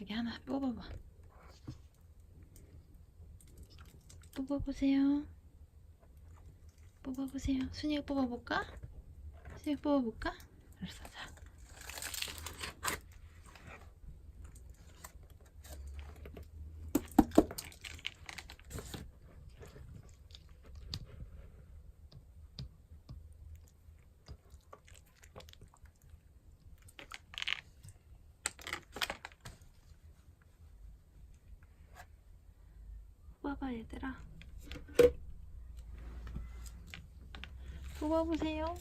여기 하나 뽑아봐. 뽑아보세요. 뽑아보세요. 순이가 뽑아볼까? 순이가 뽑아볼까? 알았어, 자. 뽑아봐, 얘들아. 뽑아보세요.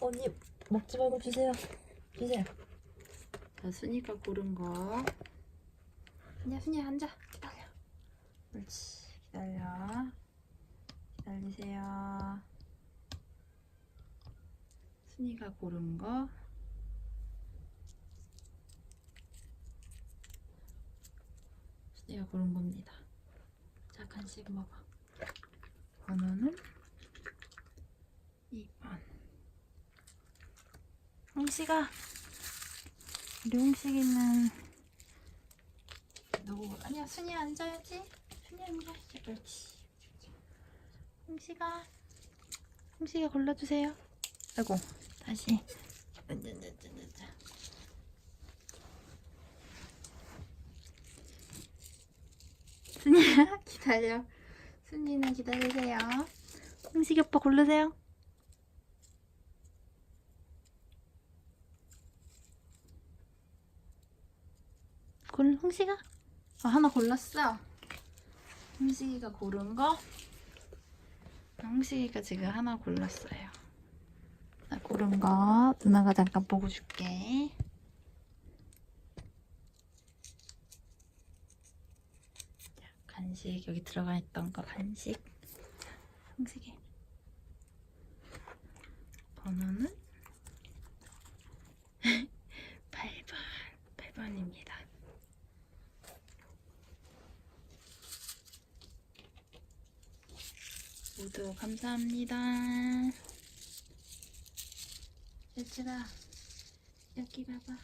언니 먹지 말고 주세요. 주세요. 자, 순이가 고른 거. 순이야, 순이야, 앉아. 기다려. 옳지. 기다려. 기다리세요. 순이가 고른 거. 순이가 고른 겁니다. 자, 간식 먹어. 번호는 2번. 홍씨가 우리 홍식이는. 누구 아니야 순이 앉아야지. 순이 앉아야지 옳지. 홍식아 홍식이 골라주세요. 아이고. 다시. 짜자자자자. 순이야 기다려. 순이는 기다리세요. 홍식이 오빠 고르세요 골 홍식아? 아 하나 골랐어. 홍식이가 고른 거. 홍식이가 지금 하나 골랐어요. 나 고른 거 누나가 잠깐 보고 줄게. 자, 간식 여기 들어가 있던 거 간식. 자, 홍식이. 번호는 8번. 8번입니다. 모두 감사합니다. 얘들아, 여기 봐봐.